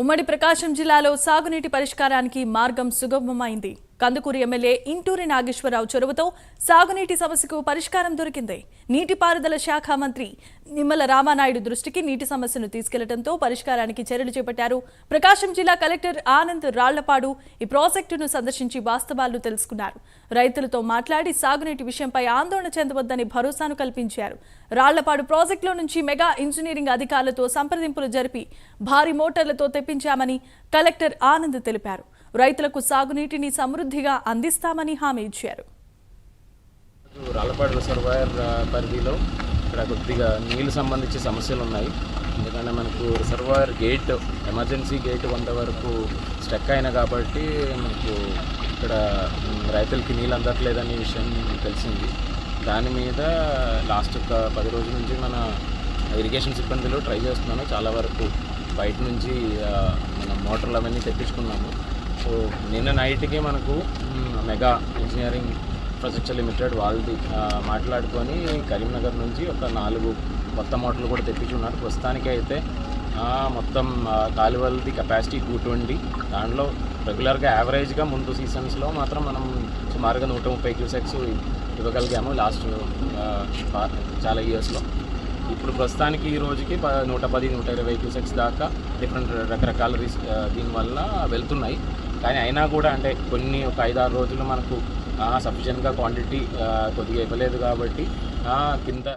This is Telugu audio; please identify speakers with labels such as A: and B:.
A: ఉమ్మడి ప్రకాశం జిల్లాలో సాగునీటి పరిష్కారానికి మార్గం సుగమమైంది కందుకూరు ఎమ్మెల్యే ఇంటూరి నాగేశ్వరరావు చొరవతో సాగునీటి సమస్యకు పరిష్కారం దొరికింది. నీటిపారుదల శాఖ మంత్రి నిమ్మల రామానాయుడు దృష్టికి నీటి సమస్యను తీసుకెళ్ళడంతో పరిష్కారానికి చర్యలు చేపట్టారు. ప్రకాశం జిల్లా కలెక్టర్ ఆనంద్ రాళ్ళపాడు ఈ ప్రాజెక్టును సందర్శించి వాస్తవాలు తెలుసుకున్నారు. రైతులతో మాట్లాడి సాగునీటి విషయంపై ఆందోళన చెందవద్దని భరోసాను కల్పించారు. రాళ్ళపాడు ప్రాజెక్టులో నుంచి మెగా ఇంజనీరింగ్ అధికారులతో సంప్రదింపులు జరిపి భారీ మోటార్లతో తెప్పించామని కలెక్టర్ ఆనంద్ తెలిపారు. రైతులకు సాగునీటిని సమృద్ధిగా అందిస్తామని హామీ ఇచ్చారు.
B: రాళ్ళపాడు రిజర్వాయర్ పరిధిలో ఇక్కడ కొద్దిగా నీళ్ళు సంబంధించి సమస్యలు ఉన్నాయి. ఎందుకంటే మనకు రిజర్వాయర్ గేట్ ఎమర్జెన్సీ గేట్ వంద వరకు స్టక్ అయిన కాబట్టి మనకు ఇక్కడ రైతులకి నీళ్ళు అందట్లేదనే విషయం తెలిసింది. దాని మీద లాస్ట్ ఒక పది రోజుల నుంచి మన ఇరిగేషన్ సిబ్బందిలో ట్రై చేస్తున్నాను చాలా వరకు బయట నుంచి మన మోటార్లు అవన్నీ తెప్పించుకున్నాము. సో నిన్న నైట్కి మనకు మెగా ఇంజనీరింగ్ ప్రాజెక్ట్స్ లిమిటెడ్ వాళ్ళది మాట్లాడుకొని కరీంనగర్ నుంచి ఒక నాలుగు కొత్త మోటార్లు కూడా తెప్పించున్నారు ప్రస్తుతానికి అయితే ఆ, మొత్తం కాలువలది కెపాసిటీ టూ ట్వంటీ దాంట్లో రెగ్యులర్గా యావరేజ్గా ముందు సీజన్స్లో మాత్రం మనం సుమారుగా నూట ముప్పై క్యూసెక్స్ ఇవ్వగలిగాము లాస్ట్ చాలా ఇయర్స్లో ఇప్పుడు ప్రస్తుతానికి ఈ రోజుకి ప నూట పది నూట ఇరవై క్యూసెక్స్ దాకా డిఫరెంట్ రకరకాల దీనివల్ల వెళ్తున్నాయి. కానీ అయినా కూడా అంటే కొన్ని ఒక ఐదారు రోజులు మనకు సఫిషియెంట్గా క్వాంటిటీ కొద్దిగా ఇవ్వలేదు కాబట్టి కింద